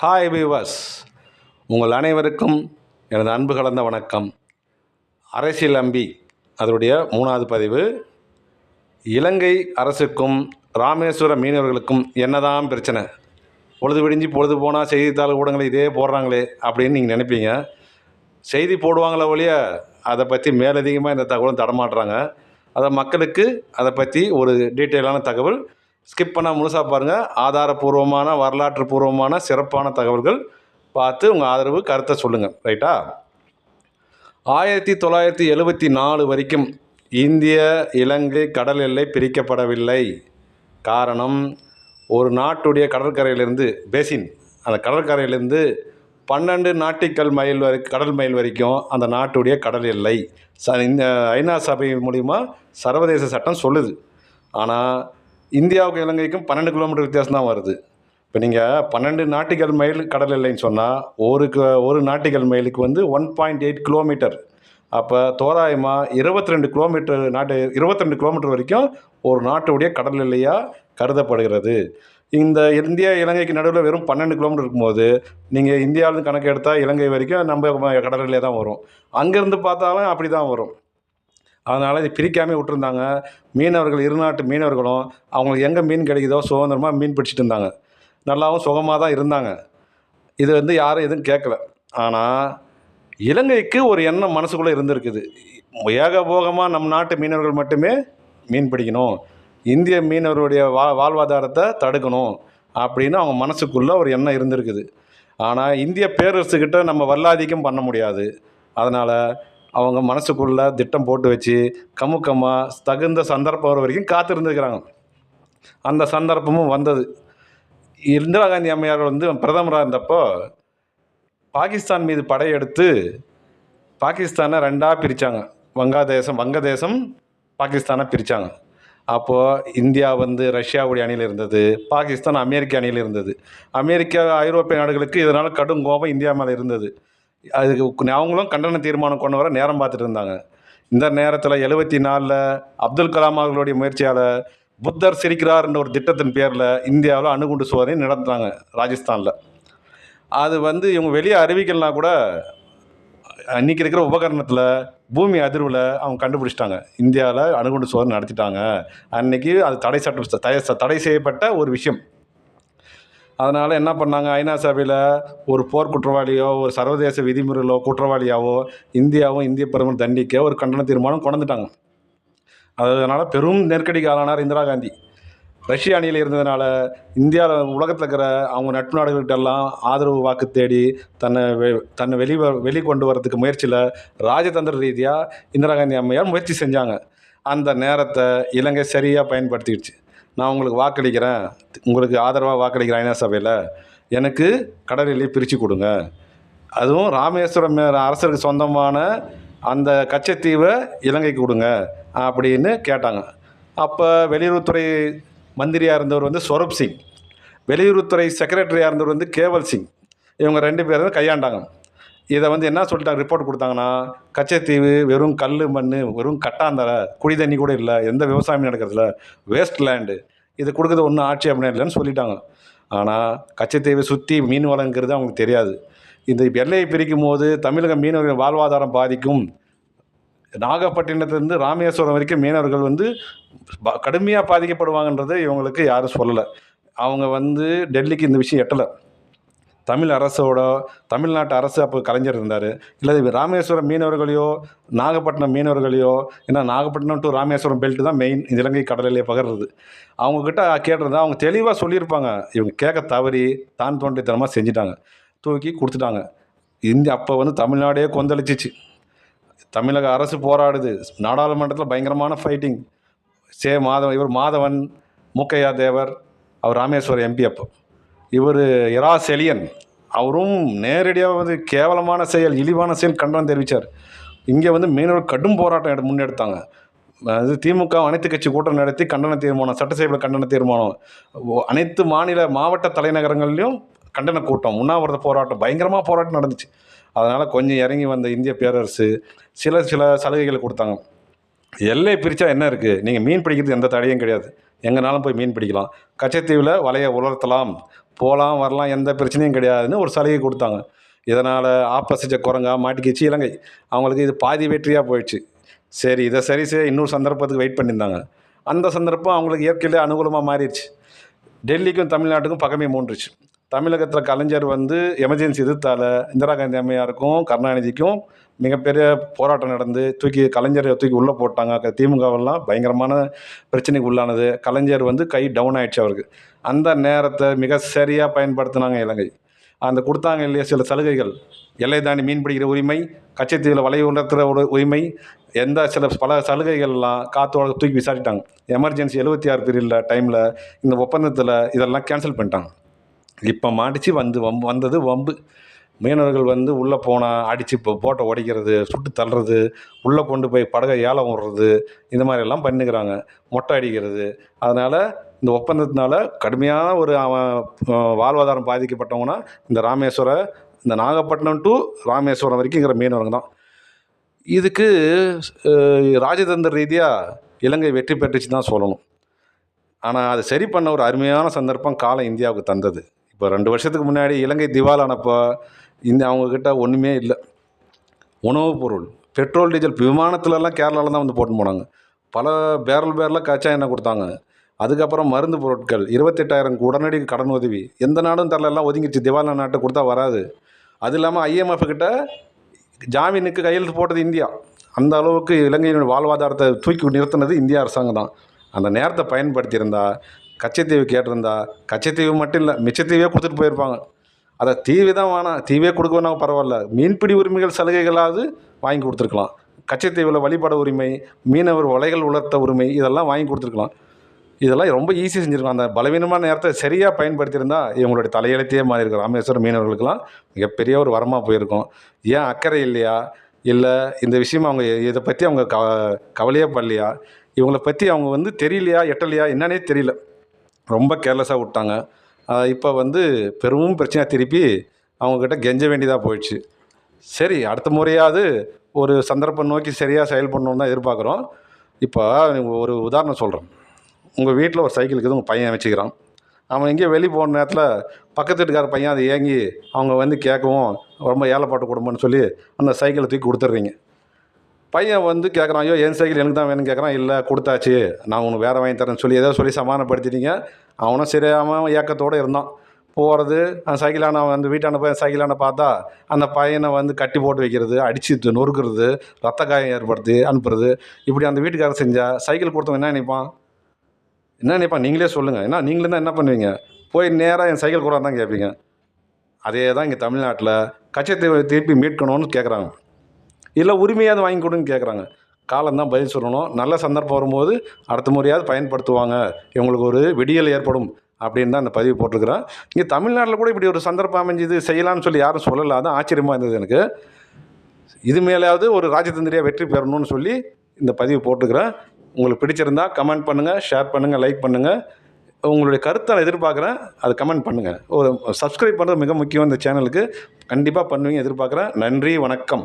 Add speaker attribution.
Speaker 1: Hi விவஸ் உங்கள் அனைவருக்கும் எனது அன்பு கலந்த வணக்கம். அரசியல் அம்பி அதனுடைய மூணாவது பதிவு இலங்கை அரசுக்கும் ராமேஸ்வர மீனவர்களுக்கும் என்னதான் பிரச்சனை? பொழுது விடிஞ்சு பொழுது போனால் செய்தித்தாள் ஊடகங்கள் இதே போடுறாங்களே அப்படின்னு நீங்கள் நினைப்பீங்க. செய்தி போடுவாங்களே ஒழிய அதை பற்றி மேலதிகமாக இந்த தகவலும் தடமாட்டுறாங்க அதை மக்களுக்கு அதை பற்றி ஒரு டீட்டெயிலான தகவல் ஸ்கிப் பண்ணால் முழுசாக பாருங்கள் ஆதாரபூர்வமான வரலாற்று பூர்வமான சிறப்பான தகவல்கள் பார்த்து உங்கள் ஆதரவு கருத்தை சொல்லுங்கள் ரைட்டா ஆயிரத்தி தொள்ளாயிரத்தி எழுபத்தி நாலு வரைக்கும் இந்திய இலங்கை கடல் எல்லை பிரிக்கப்படவில்லை. காரணம் ஒரு நாட்டுடைய கடற்கரையிலிருந்து பேசின் அந்த கடற்கரையிலிருந்து பன்னெண்டு நாட்டிக்கல் மைல் வரை கடல் மைல் வரைக்கும் அந்த நாட்டுடைய கடல் எல்லை. ச இந்த ஐநா சபை மூலிமா சர்வதேச சட்டம் சொல்லுது. ஆனால் இந்தியாவுக்கும் இலங்கைக்கும் பன்னெண்டு கிலோமீட்டர் வித்தியாசம் தான் வருது. இப்போ நீங்கள் பன்னெண்டு நாட்டிக்கல் மைல் கடல் எல்லைன்னு சொன்னால் ஒரு க- ஒரு நாட்டிக்கல் மைலுக்கு வந்து ஒன் பாயிண்ட் எயிட் கிலோமீட்டர் அப்போ தோராயமாக இருபத்தி ரெண்டு கிலோமீட்டர் நாட்டு இருபத்தி ரெண்டு கிலோமீட்டர் வரைக்கும் ஒரு நாட்டுடைய கடல் எல்லையாக கருதப்படுகிறது. இந்த இந்தியா இலங்கைக்கு நடுவில் வெறும் பன்னெண்டு கிலோமீட்டர் இருக்கும்போது நீங்கள் இந்தியாவிலேருந்து கணக்கு எடுத்தால் இலங்கை வரைக்கும் நம்ம கடல் எல்லையாக தான் வரும். அங்கேருந்து பார்த்தாலும் அப்படி தான் வரும். அதனால் இது பிரிக்காமல் விட்டுருந்தாங்க. மீனவர்கள் இருநாட்டு மீனவர்களும் அவங்களுக்கு எங்கே மீன் கிடைக்குதோ சுதந்திரமாக மீன் பிடிச்சிட்டு இருந்தாங்க. நல்லாவும் சுகமாக தான் இருந்தாங்க. இது வந்து யாரும் எதுவும் கேட்கல. ஆனால் இலங்கைக்கு ஒரு எண்ணம் மனசுக்குள்ளே இருந்திருக்குது. ஏகபோகமாக நம் நாட்டு மீனவர்கள் மட்டுமே மீன் பிடிக்கணும். இந்திய மீனவருடைய வா வாழ்வாதாரத்தை தடுக்கணும் அப்படின்னு அவங்க மனசுக்குள்ளே ஒரு எண்ணம் இருந்திருக்குது. ஆனால் இந்திய பேரரசுக்கிட்ட நம்ம வல்லாதிக்கம் பண்ண முடியாது. அதனால் அவங்க மனசுக்குள்ளே திட்டம் போட்டு வச்சு கமுக்கமாக தகுந்த சந்தர்ப்பம் வர வரைக்கும் காத்திருந்துருக்கிறாங்க. அந்த சந்தர்ப்பமும் வந்தது. இந்திரா காந்தி அம்மையார் வந்து பிரதமராக இருந்தப்போ பாகிஸ்தான் மீது படையெடுத்து பாகிஸ்தானை ரெண்டாக பிரித்தாங்க வங்காதேசம் வங்கதேசம் பாகிஸ்தானை பிரித்தாங்க அப்போது இந்தியா வந்து ரஷ்யாவுடைய அணியில் இருந்தது பாகிஸ்தான் அமெரிக்க அணியில் இருந்தது. அமெரிக்கா ஐரோப்பிய நாடுகளுக்கு இதனால் கடும் கோபம் இந்தியா மேலே இருந்தது. அதுக்கு அவங்களும் கண்டன தீர்மானம் கொண்டு வர நேரம் பார்த்துட்டு இருந்தாங்க. இந்த நேரத்தில் எழுபத்தி நாலில் அப்துல் கலாம் அவர்களுடைய முயற்சியால் புத்தர் சிரிக்கிறார்ன்ற ஒரு திட்டத்தின் பேரில் இந்தியாவில் அணுகுண்டு சோதனை நடத்துனாங்க ராஜஸ்தானில். அது வந்து இவங்க வெளியே அறிவிக்கலாம் கூட அன்றைக்கி இருக்கிற உபகரணத்தில் பூமி அதிர்வில் அவங்க கண்டுபிடிச்சிட்டாங்க. இந்தியாவில் அணுகுண்டு சோதனை நடத்திட்டாங்க. அன்னைக்கு அது தடை சட்டம் தடை தடை செய்யப்பட்ட ஒரு விஷயம். அதனால் என்ன பண்ணாங்க? ஐநா சபையில் ஒரு போர் குற்றவாளியோ ஒரு சர்வதேச விதிமுறைகளோ குற்றவாளியாவோ இந்தியாவும் இந்திய பிரதமர் தண்டிக்க ஒரு கண்டன தீர்மானம் கொண்டு வந்துட்டாங்க அதனால் பெரும் நெருக்கடிக்கு ஆளானார் இந்திரா காந்தி. ரஷ்ய அணியில் இருந்ததுனால இந்தியாவில் உலகத்தில் இருக்கிற அவங்க நட்பு நாடுகள்கிட்டெல்லாம் ஆதரவு வாக்கு தேடி தன்னை வெ தன்னை வெளி வெளிக்கொண்டு வரதுக்கு முயற்சியில் ராஜதந்திர ரீதியாக இந்திரா காந்தி அம்மையார் முயற்சி செஞ்சாங்க. அந்த நேரத்தை இலங்கை சரியாக பயன்படுத்திடுச்சு. நான் உங்களுக்கு வாக்களிக்கிறேன். உங்களுக்கு ஆதரவாக வாக்களிக்கிறேன் ஐநா சபையில். எனக்கு கடல் எல்லையை பிரித்து கொடுங்க. அதுவும் ராமேஸ்வரம் அரசருக்கு சொந்தமான அந்த கச்சத்தீவை இலங்கைக்கு கொடுங்க அப்படின்னு கேட்டாங்க. அப்போ வெளியுறவுத்துறை மந்திரியாக இருந்தவர் வந்து ஸ்வரூப் சிங். வெளியுறவுத்துறை செக்ரட்டரியாக இருந்தவர் வந்து கேவல் சிங். இவங்க ரெண்டு பேரும் கையாண்டாங்க. இதை வந்து என்ன சொல்லிட்டாங்க? ரிப்போர்ட் கொடுத்தாங்கன்னா கச்சத்தீவு வெறும் கல் மண் வெறும் கட்டாந்தரை குடி தண்ணி கூட இல்லை எந்த விவசாயமும் நடக்கிறதுல வேஸ்ட் லேண்டு இது கொடுக்குறது ஒன்றும் ஆட்சி அப்படின்னு இல்லைன்னு சொல்லிட்டாங்க. ஆனால் கச்சத்தீவை சுற்றி மீன் வளங்கிறது அவங்களுக்கு தெரியாது. இந்த எல்லையை பிரிக்கும் போது தமிழக மீனவர்களின் வாழ்வாதாரம் பாதிக்கும். நாகப்பட்டினத்துலேருந்து ராமேஸ்வரம் வரைக்கும் மீனவர்கள் வந்து கடுமையாக பாதிக்கப்படுவாங்கன்றது இவங்களுக்கு யாரும் சொல்லலை. அவங்க வந்து டெல்லிக்கு இந்த விஷயம் எட்டலை. தமிழ் அரசோட தமிழ்நாட்டு அரசு அப்போ கலைஞர் இருந்தார். இல்லை ராமேஸ்வரம் மீனவர்களையோ நாகப்பட்டினம் மீனவர்களையோ ஏன்னா நாகப்பட்டினம் டு ராமேஸ்வரம் பெல்ட் தான் மெயின் இலங்கை கடலிலே பகர்றது. அவங்கக்கிட்ட கேட்டிருந்தா அவங்க தெளிவாக சொல்லியிருப்பாங்க. இவங்க கேட்க தவறி தான் தோன்றித்தனமாக செஞ்சிட்டாங்க. தூக்கி கொடுத்துட்டாங்க. இந்திய அப்போ வந்து தமிழ்நாடே கொந்தளிச்சிச்சு. தமிழக அரசு போராடுது. நாடாளுமன்றத்தில் பயங்கரமான ஃபைட்டிங் சே மாதவன் இவர் மாதவன் மூக்கையா தேவர் அவர் ராமேஸ்வரம் எம்பி அப்போ. இவர் இரா செலியன் அவரும் நேரடியாக வந்து கேவலமான செயல் இழிவான செயல் கண்டனம் தெரிவித்தார் இங்கே வந்து மீனவர் கடும் போராட்டம் முன்னெடுத்தாங்க. அது திமுக அனைத்து கட்சி கூட்டம் நடத்தி கண்டன தீர்மானம் சட்டசபையில் கண்டன தீர்மானம். அனைத்து மாநில மாவட்ட தலைநகரங்கள்லையும் கண்டன கூட்டம் உண்ணாவிரத போராட்டம் பயங்கரமாக போராட்டம் நடந்துச்சு. அதனால் கொஞ்சம் இறங்கி வந்த இந்திய பேரரசு சில சில சலுகைகளை கொடுத்தாங்க. எல்லை பிரித்தா என்ன இருக்குது நீங்கள் மீன் பிடிக்கிறது எந்த தடையும் கிடையாது. எங்கேனாலும் போய் மீன் பிடிக்கலாம். கச்சத்தீவில் வலையை உலர்த்தலாம். போகலாம் வரலாம் எந்த பிரச்சனையும் கிடையாதுன்னு ஒரு சலுகை கொடுத்தாங்க. இதனால் ஆப்போசிட்டை குரங்கா மாட்டிக்கிச்சு இலங்கை. அவங்களுக்கு இது பாதி வெற்றியாக போயிடுச்சு. சரி இதை சரி செய்ய இன்னொரு சந்தர்ப்பத்துக்கு வெயிட் பண்ணியிருந்தாங்க. அந்த சந்தர்ப்பம் அவங்களுக்கு இயற்கையிலே அனுகூலமாக மாறிடுச்சு. டெல்லிக்கும் தமிழ்நாட்டுக்கும் பக்கமே மூன்றுச்சு. தமிழகத்தில் கலைஞர் வந்து எமர்ஜென்சி எதிர்த்தால இந்திரா காந்தி அம்மையாருக்கும் கருணாநிதிக்கும் மிகப்பெரிய போராட்டம் நடந்து தூக்கி கலைஞரை தூக்கி உள்ளே போட்டாங்க. திமுகவெல்லாம் பயங்கரமான பிரச்சனைக்கு உள்ளானது. கலைஞர் வந்து கை டவுன் ஆயிடுச்சு அவருக்கு. அந்த நேரத்தை மிக சரியாக பயன்படுத்தினாங்க இலங்கை. அந்த கொடுத்தாங்க இல்லையா சில சலுகைகள். எல்லை தாண்டி மீன் பிடிக்கிற உரிமை கச்சத்தீவில் வலை உணர்த்துற ஒரு உரிமை எந்த சில பல சலுகைகள்லாம் காத்தோட தூக்கி விசாரிட்டாங்க எமர்ஜென்சி எழுபத்தி ஆறு பீரியடில் டைமில் இந்த ஒப்பந்தத்தில் இதெல்லாம் கேன்சல் பண்ணிட்டாங்க. இப்போ மாடிச்சு வந்து வம்பு வந்தது வம்பு. மீனவர்கள் வந்து உள்ளே போனால் அடித்து இப்போ போட்டை உடைக்கிறது சுட்டு தள்ளுறது உள்ளே கொண்டு போய் படகை ஏலம் விடுறது இந்த மாதிரி எல்லாம் பண்ணிக்கிறாங்க. மொட்டை அடிக்கிறது. அதனால் இந்த ஒப்பந்தத்தினால கடுமையான ஒரு அவன் வாழ்வாதாரம் பாதிக்கப்பட்டவங்கன்னா இந்த ராமேஸ்வர இந்த நாகப்பட்டினம் டு ராமேஸ்வரம் வரைக்குங்கிற மீனவங்க தான். இதுக்கு ராஜதந்திர ரீதியாக இலங்கை வெற்றி பெற்றுச்சு தான் சொல்லணும். ஆனால் அது சரி பண்ண ஒரு அருமையான சந்தர்ப்பம் காலம் இந்தியாவுக்கு தந்தது. இப்போ ரெண்டு வருஷத்துக்கு முன்னாடி இலங்கை திவாலானப்போ இந்த அவங்கக்கிட்ட ஒன்றுமே இல்லை. உணவுப் பொருள். பெட்ரோல் டீசல் விமானத்துலலாம் கேரளாவில் தான் வந்து போட்டு போனாங்க. பல பேரல் பேரலாக கச்சா எண்ணெய் கொடுத்தாங்க? அதுக்கப்புறம் மருந்து பொருட்கள் இருபத்தெட்டாயிரம் உடனடி கடன் உதவி. எந்த நாடும் தரல எல்லாம் ஒதுங்கிடுச்சு. திவாலா நாட்டை கொடுத்தா வராது. அது இல்லாமல் ஐஎம்எஃப் கிட்ட ஜாமீனுக்கு கையெழுத்து போட்டது இந்தியா. அந்த அளவுக்கு இலங்கையினுடைய வாழ்வாதாரத்தை தூக்கி நிறுத்தினது இந்திய அரசாங்கம் தான். அந்த நேரத்தை பயன்படுத்தியிருந்தா கச்சத்தீவு கேட்டிருந்தா கச்சத்தீவு மட்டும் இல்லை மிச்சத்தீவே கொடுத்துட்டு போயிருப்பாங்க. அதை தீவி தான் வேணாம் தீவே கொடுக்க வேணாம் பரவாயில்ல. மீன்பிடி உரிமைகள் சலுகைகளாவது வாங்கி கொடுத்துருக்கலாம். கச்சத்தீவில் வழிபட உரிமை மீனவர் வலைகள் உலர்த்த உரிமை இதெல்லாம் வாங்கி கொடுத்துருக்கலாம். இதெல்லாம் ரொம்ப ஈஸியாக செஞ்சுருக்கலாம். அந்த பலவீனமான நேரத்தை சரியாக பயன்படுத்தியிருந்தா இவங்களுடைய தலையெழுத்தையே மாறி இருக்கும் ராமேஸ்வரம் மீனவர்களுக்கெல்லாம் மிகப்பெரிய ஒரு வரமாக போயிருக்கும். ஏன் அக்கறை இல்லையா? இல்லை இந்த விஷயம் அவங்க இதை பற்றி அவங்க க கவலையே படலையா? இவங்களை பற்றி அவங்க வந்து தெரியலையா எட்டலையா என்னன்னே தெரியல. ரொம்ப கேர்லெஸ்ஸாக விட்டாங்க. இப்போ வந்து பெரும் பிரச்சனையாக திருப்பி அவங்கக்கிட்ட கெஞ்ச வேண்டியதாக போயிடுச்சு. சரி அடுத்த முறையாவது ஒரு சந்தர்ப்பம் நோக்கி சரியாக செயல்படணும்னு தான் எதிர்பார்க்குறோம். இப்போ ஒரு உதாரணம் சொல்கிறேன் உங்கள் வீட்டில் ஒரு சைக்கிள் இருக்குது உங்கள் பையன் வச்சுக்கிறான். அவன் எங்கேயோ வெளியே போன நேரத்தில் பக்கத்து வீட்டுக்கார பையன் அதை ஏங்கி அவங்க வந்து கேட்கவும் ரொம்ப ஏழைப்பாட்டு குடும்பம்னு சொல்லி அந்த சைக்கிளை தூக்கி கொடுத்துட்றீங்க. பையன் வந்து கேட்குறான் ஐயோ என் சைக்கிள் எனக்கு தான் வேணும்னு கேட்குறான். இல்லை கொடுத்தாச்சு. நான் உனக்கு வேறு வாங்கி தரேன்னு சொல்லி ஏதோ சொல்லி சமாதானப்படுத்திட்டீங்க. அவனும் சரியாமல் ஏக்கத்தோடு இருந்தான். போகிறது அந்த சைக்கிளான வந்து வீட்டான போய் சைக்கிளான பார்த்தா அந்த பையனை வந்து கட்டி போட்டு வைக்கிறது அடித்து நொறுக்கிறது ரத்த காயம் ஏற்படுத்தி அனுப்புறது இப்படி அந்த வீட்டுக்காரர் செஞ்சால் சைக்கிள் கொடுத்தவன் என்ன நினைப்பான்? என்ன நினைப்பான்? நீங்களே சொல்லுங்கள் என்ன நீங்களே தான் என்ன பண்ணுவீங்க? போய் நேராக என் சைக்கிள் கூட தான் கேட்பீங்க அதே தான் இங்கே தமிழ்நாட்டில் கச்சத்தீவை திருப்பி மீட்கணும்னு கேட்குறாங்க இல்லை உரிமையாவது வாங்கி கொடுன்னு கேட்குறாங்க காலம்தான் பதில் சொல்லணும். நல்ல சந்தர்ப்பம் வரும்போது அடுத்த முறையாவது பயன்படுத்துவாங்க. இவங்களுக்கு ஒரு விடியல் ஏற்படும் அப்படின்னு தான் அந்த பதிவு போட்டிருக்கிறேன். இங்கே தமிழ்நாட்டில் கூட இப்படி ஒரு சந்தர்ப்பம் அமைஞ்சது செய்யலாம்னு சொல்லி யாரும் சொல்லலை. அதான் ஆச்சரியமாக இருந்தது எனக்கு. இது மேலேயாவது ஒரு ராஜதந்திரியாக வெற்றி பெறணும்னு சொல்லி இந்த பதிவு போட்டுக்கிறேன் உங்களுக்கு பிடிச்சிருந்தா கமெண்ட் பண்ணுங்கள் ஷேர் பண்ணுங்கள் லைக் பண்ணுங்கள் உங்களுடைய கருத்தை நான் எதிர்பார்க்குறேன். அது கமெண்ட் பண்ணுங்கள் ஒரு சப்ஸ்கிரைப் பண்ணுறது மிக முக்கியம் இந்த சேனலுக்கு கண்டிப்பாக பண்ணுவீங்க எதிர்பார்க்குறேன். நன்றி வணக்கம்.